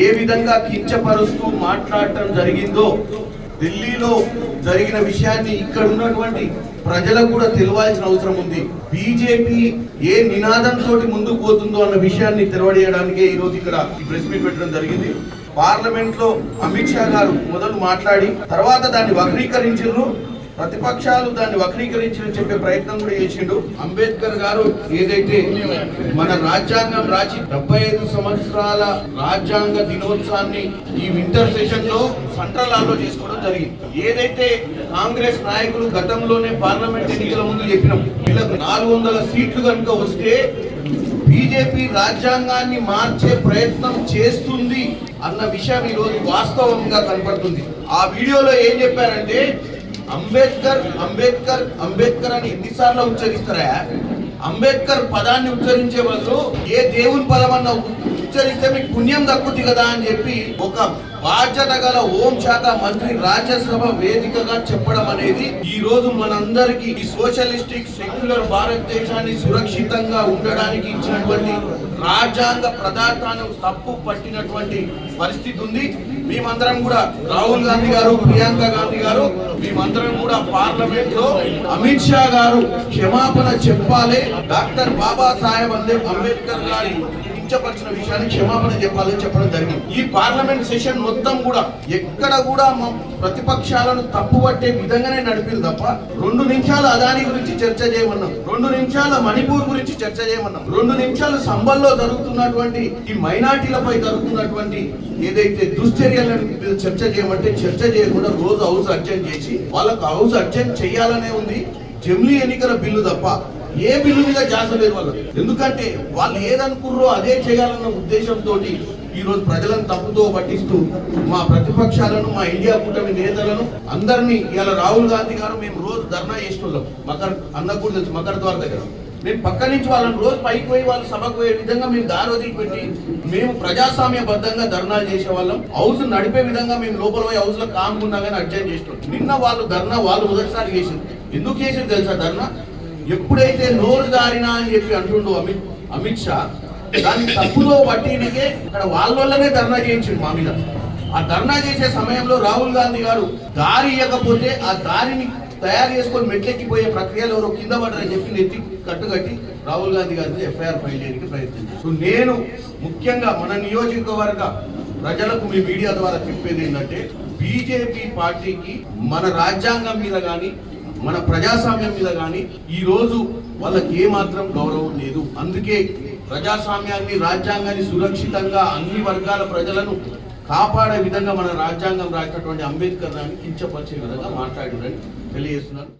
ఏ విధంగా కించపరుస్తూ మాట్లాడటం జరిగిందో ఢిల్లీలో జరిగిన విషయాన్ని ఇక్కడ ఉన్నటువంటి ప్రజలకు కూడా తెలియాల్సిన అవసరం ఉంది. బీజేపీ ఏ నినాదంతో ముందుకు పోతుందో అన్న విషయాన్ని తెలవడేయడానికే ఈ రోజు ఇక్కడ ఈ ప్రెస్ మీట్ పెట్టడం జరిగింది. పార్లమెంట్లో అమిత్ షా గారు మొదలు మాట్లాడి తర్వాత దాన్ని వక్రీకరించారు ప్రతిపక్షాలు దాన్ని వక్రీకరించని చెప్పే ప్రయత్నం కూడా చేసిండు. అంబేద్కర్ గారు ఏదైతే మన రాజ్యాంగం రాసి డెబ్బై ఐదు సంవత్సరాల రాజ్యాంగ దినోత్సవాన్ని ఈ వింటర్ సెషన్లో సెంట్రల్ హాల్లో చేసుకోవడం జరిగింది. ఏదైతే కాంగ్రెస్ నాయకులు గతంలోనే పార్లమెంట్ ఎన్నికల ముందు చెప్పినాం వీళ్ళకు నాలుగు వందల సీట్లు కనుక వస్తే బీజేపీ రాజ్యాంగాన్ని మార్చే ప్రయత్నం చేస్తుంది అన్న విషయం ఈ రోజు వాస్తవంగా కనపడుతుంది. ఆ వీడియోలో ఏం చెప్పారంటే అంబేద్కర్ అంబేద్కర్ అంబేద్కర్ అని ఎన్నిసార్లు ఉచ్చరిస్తారా? అంబేద్కర్ పదాన్ని ఉచ్చరించే బదులు ఏ దేవుని పదమన్నా ఉచ్చరిస్తే మీకు పుణ్యం దక్కుతుంది కదా అని చెప్పి ఒక బాధ్యత గల హోం శాఖ మంత్రి రాజ్యసభ వేదికగా చెప్పడం అనేది ఈ రోజు మనందరికీ ఈ సోషలిస్టిక్ సెక్యులర్ భారతదేశాన్ని సురక్షితంగా ఉండడానికి ఇచ్చినటువంటి రాజ్యాంగ ప్రదార్థాన్ని తప్పు పట్టినటువంటి పరిస్థితి ఉంది. మేమందరం కూడా రాహుల్ గాంధీ గారు ప్రియాంక గాంధీ గారు మేమందరం కూడా పార్లమెంట్లో అమిత్ షా గారు క్షమాపణ చెప్పాలి. డాక్టర్ బాబా సాహెబ్ అంబేద్కర్ గారి కించపరిచిన విషయాన్ని క్షమాపణ చెప్పాలని చెప్పడం జరిగింది. ఈ పార్లమెంట్ సెషన్ మొత్తం కూడా ఎక్కడ కూడా మా ప్రతిపక్షాలను తప్పుపట్టే విధంగానే నడిపింది తప్ప రెండు నిమిషాలు అదాని గురించి చర్చ చేయమన్నాం. రెండు నిమిషాల మణిపూర్ గురించి చర్చ చేయమన్నాం. రెండు నిమిషాలు సంబల్లో జరుగుతున్నటువంటి ఈ మైనార్టీలపై జరుగుతున్నటువంటి ఏదైతే దుశ్చర్యల చర్చ చేయమంటే చర్చ చేయకుండా రోజు హౌస్ అర్జెంట్ చేసి వాళ్ళకు హౌస్ అర్జెంట్ చేయాలనే ఉంది. జమ్లీ ఎన్నికల బిల్లు తప్ప ఏ బిల్లు మీద ధ్యాస లేదు వాళ్ళకి ఎందుకంటే వాళ్ళు ఏదనుకుర్రో అదే చేయాలన్న ఉద్దేశంతో ఈరోజు ప్రజలను తప్పుతో పట్టిస్తూ మా ప్రతిపక్షాలను మా ఇండియా కూటమి నేతలను అందరినీ ఇలా రాహుల్ గాంధీ గారు మేము రోజు ధర్నా చేస్తున్నాం మకర్ అన్న కూడా తెలుసు మకర్ ద్వార దగ్గర. మేము పక్క నుంచి వాళ్ళని రోజు పైకి పోయి వాళ్ళు సభకు పోయే విధంగా మేము దారి వదిలిపెట్టి మేము ప్రజాస్వామ్యబద్ధంగా ధర్నాలు చేసే వాళ్ళం హౌస్ నడిపే విధంగా మేము లోపల పోయి హౌస్లో కాముకున్నా కానీ అడ్జస్ట్ చేస్తున్నాం నిన్న వాళ్ళు ధర్నా వాళ్ళు మొదటిసారి చేసింది. ఎందుకు చేసింది తెలుసా ధర్నా? ఎప్పుడైతే నోరు దారినా అని చెప్పి అంటుండో అమిత్ అమిత్ షా దాన్ని తప్పులో పట్టినకే ఇక్కడ వాళ్ళ వల్లనే ధర్నా చేయించిండు మా మీద. ఆ ధర్నా చేసే సమయంలో రాహుల్ గాంధీ గారు దారి ఇవ్వకపోతే ఆ దారిని తయారు చేసుకొని మెట్లెక్కిపోయే ప్రక్రియలో ఎవరో కింద పడరని చెప్పి నెత్తి కట్టుకట్టి రాహుల్ గాంధీ గారి ఎఫ్ఐఆర్ ఫైల్ చేయడానికి ప్రయత్నించారు సో నేను ముఖ్యంగా మన నియోజకవర్గ ప్రజలకు మీ మీడియా ద్వారా చెప్పేది ఏంటంటే బీజేపీ పార్టీకి మన రాజ్యాంగం మీద కానీ మన ప్రజాస్వామ్యం మీద కానీ ఈ రోజు వాళ్ళకి ఏమాత్రం గౌరవం లేదు. అందుకే ప్రజాస్వామ్యాన్ని రాజ్యాంగాన్ని సురక్షితంగా అన్ని వర్గాల ప్రజలను కాపాడే విధంగా మన రాజ్యాంగం రాసినటువంటి అంబేద్కర్ దాన్ని కించపరిచే విధంగా మాట్లాడారని తెలియజేస్తున్నాను.